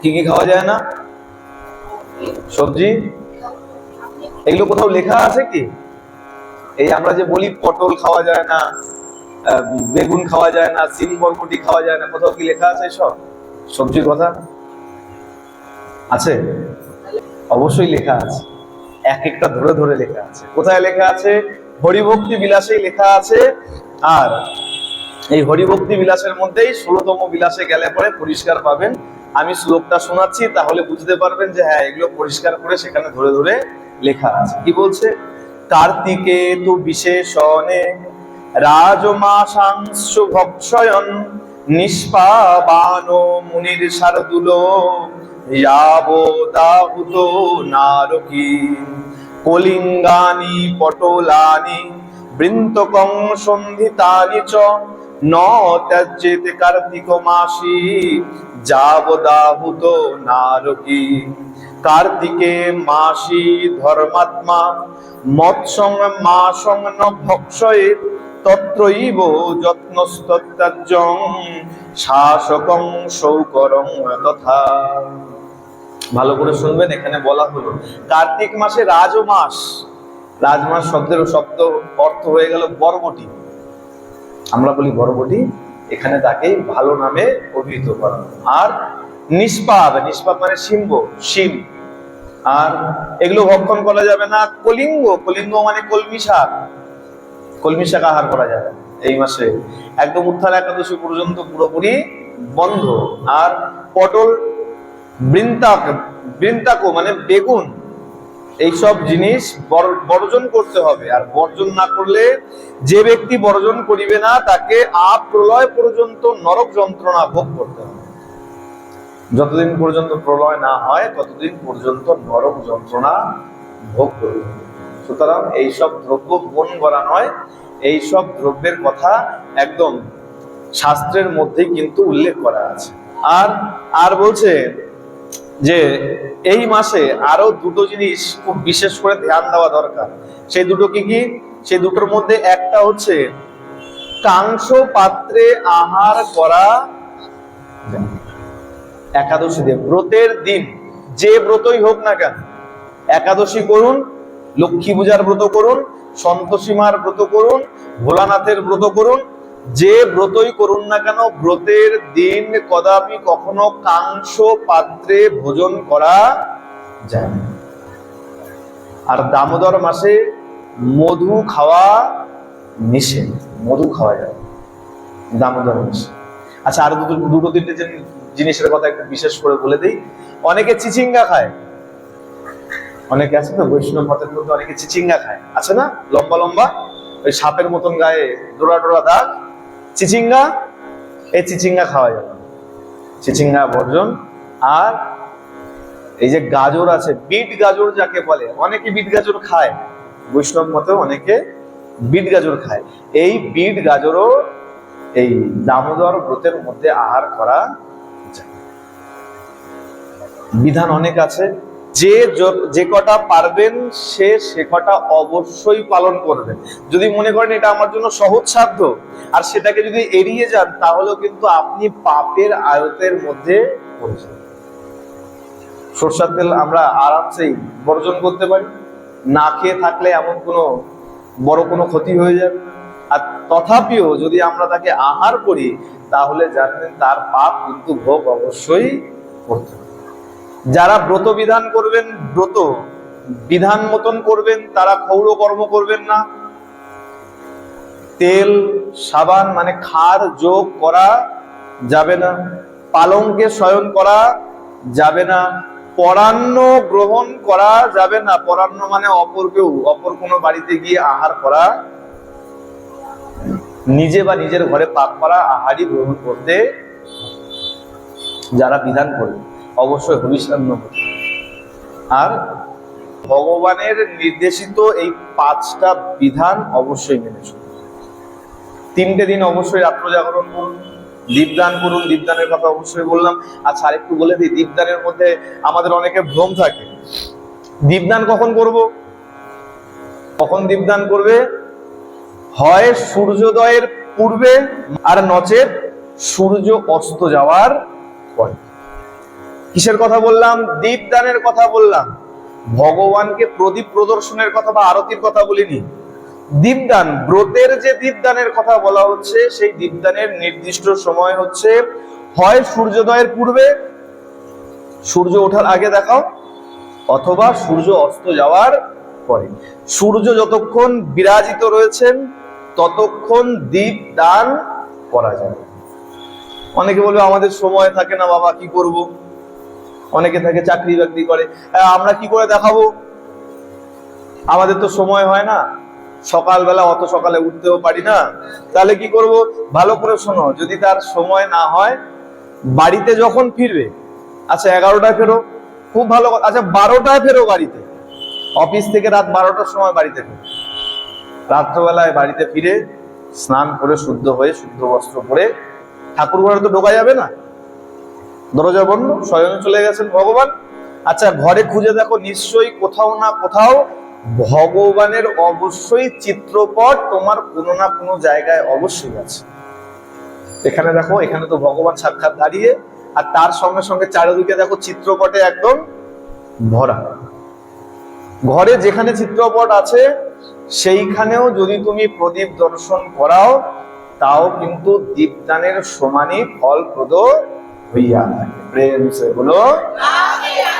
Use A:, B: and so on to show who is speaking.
A: কি কি খাওয়া যায় না? সবজি? এগুলো কোথাও লেখা আছে কি? এই আমরা যে বলি পটল খাওয়া যায় না বেগুন খাওয়া যায় না, সিম বরবটি খাওয়া যায় না, কোথাও কি লেখা আছে সব সবজির কথা? আছে? অবশ্যই লেখা আছে। এক একটা ধরে ধরে লেখা আছে। কোথায় লেখা আছে? হরিভক্তি বিলাসেই লেখা আছে। আর এই হরিভক্তি বিলাসের মধ্যেই ষোলতম বিলাসে গেলে পরে পরিষ্কার পাবেন আমি শ্লোকটা শোনাচ্ছি, তাহলে বুঝতে পারবেন যে হ্যাঁ এগুলো পরিষ্কার করে সেখানে ধরে ধরে লেখা আছে। কি বলছে? কার্তিকে তু বিশেষণে রাজমাসাংশ ভক্ষয়ন নিষ্পাবান মুনির শারদুল যাবদাহুত নারকী কলিঙ্গানি পটলানি বৃন্তকং সন্ধিতানি চ ন ত্যাজ্যেত কার্তিক মাসি যাবদাহুত নারকী। কার্তিকে মাসি ধর্মাত্মা, মৎসং মাসং ন ভক্ষয়ে তত্রৈব যত্নস্তত্যাজ্যং শাসকং শৌকরং তথা। ভালো করে শুনবেন, এখানে বলা হলো। কার্তিক মাসে রাজমাস। রাজমাস শব্দের শব্দ অর্থ হয়ে গেল বরবটি। আমরা বলি বরবটি। এখানে তাকে ভালো নামে অভিহিত করা আর নিষ্পাপ নিষ্পাপ মানে সিম্ব শিম আর এগুলো ভক্ষণ করা যাবে না কলিঙ্গ। কলিঙ্গ মানে কলমি শাক কলমি শাক আহার করা যাবে এই মাসে। একদম উত্থান একাদশী পর্যন্ত পুরোপুরি বন্ধ। আর পটল বৃন্তাক, বৃন্তাকো মানে বেগুন। এইসব জিনিস বর- বর্জন করতে হবে। আর বর্জন না করলে যে ব্যক্তি বর্জন করিবে না, তাকে আপ প্রলয় পর্যন্ত নরক যন্ত্রণা ভোগ করতে হবে। যতদিন পর্যন্ত প্রলয় না হয়, ততদিন পর্যন্ত নরক যন্ত্রণা ভোগ করতে হবে সুতরাং এইসব দ্রব্য মন করা নয়, এইসব দ্রব্যের কথা একদম শাস্ত্রের মধ্যেই কিন্তু উল্লেখ করা আছে। আর আর বলছে যে এই মাসে আরও দুটো জিনিস খুব বিশেষ করে ধ্যান দেওয়া দরকার। সেই দুটো কি কি? সেই দুটোর মধ্যে একটা হচ্ছে কাংস পাত্রে আহার করা। একাদশী দেব, ব্রতের দিন, যে ব্রতই হোক না কেন। একাদশী করুন, লক্ষ্মী পূজার ব্রত করুন সন্তোষীমার ব্রত করুন, ভোলানাথের ব্রত করুন যে ব্রতই করুন না কেন, ব্রতের দিন কদাপি কখনো কাংস পাত্রে ভোজন করা যায় না। আর দামোদর মাসে মধু খাওয়া নিষেধ, মধু খাওয়া যায় দামোদর মাসে। আচ্ছা আর দুটো দুটো তিনটে যে- জিনিসের কথা একটু বিশেষ করে বলে দিই। অনেকে চিচিঙ্গা খায়। অনেকে আছে তো বৈষ্ণব মতের মধ্যে অনেকে চিচিঙ্গা খায়। আছে না? লম্বা লম্বা? ওই সাপের মতন গায়ে ডোরা ডোরা দাগ? চিচিঙ্গা, এই চিচিঙ্গা খাওয়া যাবে। চিচিঙ্গা, বর্জন, আর এই যে গাজর আছে, বিট গাজর যাকে বলে, অনেকে বিট গাজর খায়। বৈষ্ণব মতে অনেকে বিট গাজর খায়। এই বিট গাজরও এই দামোদর ব্রতের মধ্যে আহার করা। বিধান অনেক আছে যে যে কটা পারবেন সে সে কটা অবশ্যই পালন করবেন যদি মনে করেন এটা আমার জন্য সহজ সাধ্য, আর সেটাকে যদি এড়িয়ে যান, তাহলেও কিন্তু আপনি পাপের আয়তের মধ্যে পড়ে যাবেন সরষার তেল আমরা আরামসেই বর্জন করতে পারি। না খেয়ে থাকলে এমন কোনো বড় কোনো ক্ষতি হয়ে যাবে। আর তথাপিও যদি আমরা তাকে আহার করি, তাহলে জানবেন তার পাপ কিন্তু ভোগ অবশ্যই করতে হবে। যারা ব্রত বিধান করবেন, ব্রত বিধান মতন করবেন, তারা ক্ষৌর কর্ম করবেন না। তেল, সাবান মানে খার যোগ করা যাবে না। পালঙ্কে শয়ন করা যাবে না। পরান্ন গ্রহণ করা যাবে না। পরান্ন মানে অপর কেউ, অপর কোনো বাড়িতে গিয়ে আহার করা। নিজে বা নিজের ঘরে পাক করা, আহারই গ্রহণ করতে যারা বিধান করবে। অবশ্যই হবিষান্ন হতে আর ভগবানের নির্দেশিত এই পাঁচটা বিধান অবশ্যই মেনে চলবে তিনটে দিন অবশ্যই রাত্র জাগরণ করুন, দীপদান করুন, দীপদানের কথা অবশ্যই বললাম। আচ্ছা আরেকটু বলে দিই, দীপদানের মধ্যে আমাদের অনেকের ভ্রম থাকে। দীপদান কখন করব? কখন দীপদান করবে? হয় সূর্যোদয়ের পূর্বে আর নচেত সূর্য অস্ত যাওয়ার পরে। কিসের কথা বললাম? দীপদানের কথা বললাম। ভগবানকে প্রদীপ প্রদর্শনের কথা বা আরতির কথা বলিনি। দীপদান, ব্রতের যে দীপদানের কথা বলা হচ্ছে, সেই দীপদানের নির্দিষ্ট সময় হচ্ছে, হয় সূর্যোদয়ের পূর্বে, সূর্য ওঠার আগে দেখাও, অথবা সূর্য অস্ত যাওয়ার পরে। সূর্য যতক্ষণ বিরাজিত রয়েছেন, ততক্ষণ দীপ দান করা যায় অনেকে বলবে, আমাদের সময় থাকে না, বাবা, কি করব? অনেকে থাকে, চাকরি বাকরি করে। আমরা কি করে দেখাবো? আমাদের তো সময় হয় না। সকালবেলা অত সকালে উঠতেও পারি না। তাহলে কি করব? ভালো করে শোনো, যদি তার সময় না হয়, বাড়িতে যখন ফিরবে আচ্ছা এগারোটায় ফেরো। খুব ভালো। আচ্ছা বারোটায় ফেরো বাড়িতে অফিস থেকে রাত বারোটার সময় বাড়িতে ফেরো। রাত্রবেলায় বাড়িতে ফিরে স্নান করে, শুদ্ধ হয়ে, শুদ্ধ বস্ত্র পরে ঠাকুর ঘরে তো ঢোকা যাবে না? দরজা বন্ধ স্বয়ং চলে গেছেন ভগবান। আচ্ছা ঘরে খুঁজে দেখো, নিশ্চয়ই কোথাও না কোথাও ভগবানের অবশ্যই চিত্রপট তোমার কোনো না কোনো জায়গায় অবশ্যই আছে। এখানে দেখো, এখানে তো ভগবান সাক্ষাৎ দাঁড়িয়ে, আর তার সঙ্গে সঙ্গে চারিদিকে দেখো চিত্রপটে একদম ভরা। ঘরে যেখানে চিত্রপট আছে, সেইখানেও যদি তুমি প্রদীপ দর্শন করাও, তাও কিন্তু দীপদানের সমানই ফলপ্রদ Oye, ¿no? ¿Se voló? ¡Magia!